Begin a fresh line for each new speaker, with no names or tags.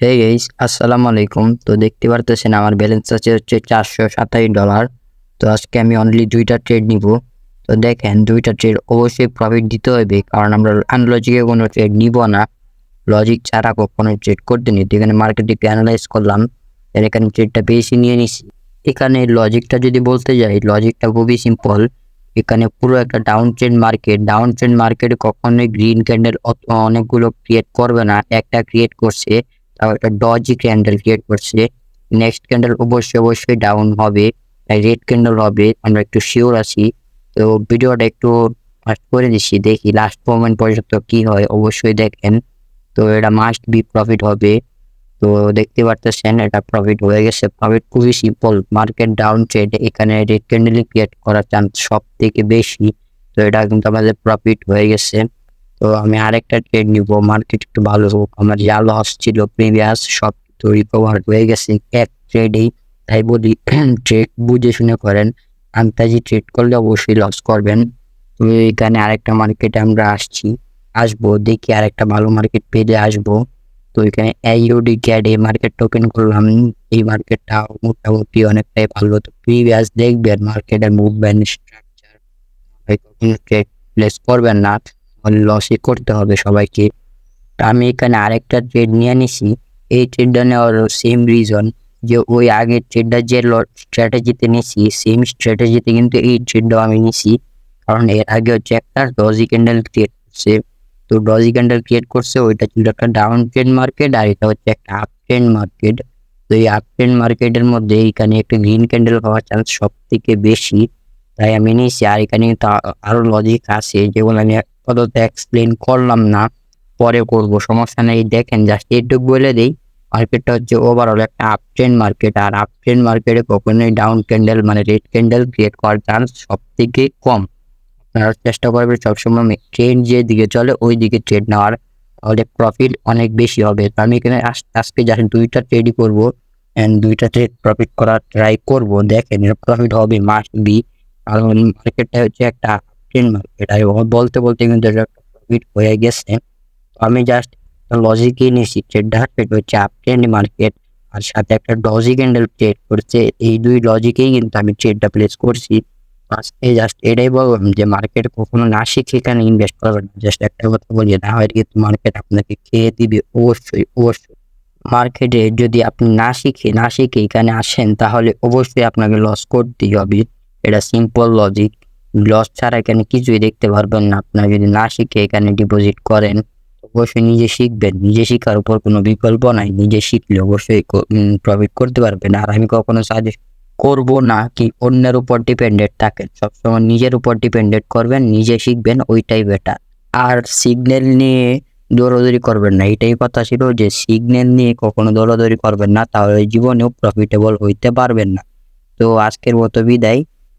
Hey guys আসসালামু আলাইকুম তো দেখতে পারতেছেন আমার ব্যালেন্স আছে হচ্ছে চারশো সাতাশ ডলার তো আজকে আমি অনলি দুইটা ট্রেড নিব। তো দেখেন, দুইটা ট্রেড অবশ্যই প্রফিট দিতে হবে, কারণ আমরা আনলজিকে কোনো ট্রেড নিব না। লজিক ছাড়া কখনো ট্রেড করতে নিই। এখানে মার্কেটটিকে অ্যানালাইজ করলাম। এখানে ট্রেডটা বেশি নিয়ে নিছি। এখানে লজিকটা যদি বলতে যাই লজিকটা খুবই সিম্পল এখানে পুরো একটা down trend market down trend মার্কেটে কখনোই গ্রিন ক্যান্ডেল অনেকগুলো ক্রিয়েট করবে না। একটা ক্রিয়েট করছে। তাও একটা ডজি ক্যান্ডেল ক্রিয়েট করছে। নেক্সট ক্যান্ডেল অবশ্যই অবশ্যই ডাউন হবে। রেড ক্যান্ডেল হবে। আমরা একটু শিওর আছি। তো ভিডিওটা একটু ফাস্ট করে দিচ্ছি। দেখি লাস্ট মোমেন্ট পর্যন্ত কি হয়। অবশ্যই দেখেন। তো এটা মাস্ট বি প্রফিট হবে। তো দেখতে পারতেছেন, এটা প্রফিট হয়ে গেছে। প্রফিট খুবই সিম্পল মার্কেট ডাউন ট্রেড এখানে রেড ক্যান্ডেল ক্রিয়েট করার চান্স সব থেকে বেশি। তো এটা কিন্তু আমাদের প্রফিট হয়ে গেছে। তো আমি আরেকটা ট্রেড নিব মার্কেট একটু ভালো হোক। আমার যা লস ছিল প্রিভিয়াস সব তো রিকভার হয়ে গেছে। এক ট্রেডেই তাই বলি ট্রেড বুঝে শুনে করেন। আন্তাজি ট্রেড করলে অবশ্যই লস করবেন। তো এখানে আরেকটা মার্কেটে আমরা আসছি। আসব, দেখি আরেকটা ভালো মার্কেট পেলে আসব। তো এখানে এইউডি ক্যাড এই মার্কেট টোকেন করলাম। এই মার্কেটটা মোটামুটি অনেকটাই ভালো। তো প্রিভিয়াস দেখবেন মার্কেটের মুভমেন্ট স্ট্রাকচার কখনো ট্রেড প্লেস করবেন না। লসই করতে হবে সবাইকে। আমি এখানে আরেকটা ট্রেড নিয়ে নিছি। এই ট্রেডটা নেওয়ার সেম রিজন যে ওই আগের ট্রেডটা যে স্ট্র্যাটেজিতে নিছি সেম স্ট্র্যাটেজিতে কিন্তু এই ট্রেডটাও আমি নিছি। কারণ এর আগে হচ্ছে একটা ডজি ক্যান্ডেল ক্রিয়েট করছে। তো ডজি ক্যান্ডেল ক্রিয়েট করছে, ওইটা ছিল একটা ডাউন ট্রেন্ড মার্কেট আর এটা হচ্ছে একটা আপ ট্রেন্ড মার্কেট তো এই আপ ট্রেন্ড মার্কেটের মধ্যে এখানে একটা গ্রিন ক্যান্ডেল হওয়ার চান্স সব থেকে বেশি। তাই আমি নিয়েছি আর এখানে কিন্তু আরও লজিক আছে যেগুলো আমি আপাতত এক্সপ্লেন করলাম না, পরে করব, সমস্যা নেই। দেখেন জাস্ট এইটুকু বলে দিই মার্কেটটা হচ্ছে ওভারঅল একটা আপ ট্রেন্ড মার্কেট আর আপ ট্রেন্ড মার্কেটে কখনোই ডাউন ক্যান্ডেল মানে রেড ক্যান্ডেল ক্রিয়েট করার চান্স সব থেকে কম। আপনারা চেষ্টা করবেন সবসময় ট্রেন্ড যে দিকে চলে, ওই দিকে ট্রেড নেওয়ার, তাহলে প্রফিট অনেক বেশি হবে। তো আমি এখানে আজকে জাস্ট দুইটা ট্রেডই করব অ্যান্ড দুইটা ট্রেড প্রফিট করার ট্রাই করব। দেখেন প্রফিট হবে মাস্ট বি, কারণ মার্কেটটা হচ্ছে একটা মার্কেট আর বলতে বলতে কিন্তু প্রফিট হয়ে গেছে। আমি জাস্ট লজিকই নিয়েছি ট্রেডটা সেটা হচ্ছে আপ ট্রেন্ড মার্কেট আর সাথে একটা ডজি ক্যান্ডেল ট্রেড করছে। এই দুই লজিকেই কিন্তু আমি ট্রেডটা প্লেস করছি। এই জাস্ট এটাই বললাম যে মার্কেট কখনো না শিখে এখানে ইনভেস্ট করবেন জাস্ট একটা কথা বলি, না হয় কিন্তু মার্কেট আপনাকে খেয়ে দিবে? অবশ্যই অবশ্যই। মার্কেটে যদি আপনি না শিখে না শিখে এখানে আসেন, তাহলে অবশ্যই আপনাকে লস করতেই হবে। এটা সিম্পল লজিক লস ছাড়া এখানে কিছুই দেখতে পারবেন না। আপনারা যদি না শিখে এখানে ডিপোজিট করেন, অবশ্যই নিজে শিখবেন। নিজে শিখার উপর কোনো বিকল্প নাই। নিজে শিখলে অবশ্যই প্রফিট করতে পারবেন। আর আমি কখনো সাজেস্ট করব না কি অন্যের উপর ডিপেন্ডেন্ট থাকেন। সবসময় নিজের উপর ডিপেন্ডেন্ট করবেন, নিজে শিখবেন, ওইটাই বেটার আর সিগন্যাল নিয়ে দৌড়াদৌড়ি করবেন না। এটাই কথা ছিল যে সিগন্যাল নিয়ে কখনো দৌড়াদৌড়ি করবেন না, তাহলে জীবনেও প্রফিটেবল হইতে পারবেন না। তো আজকের মতো বিদায়।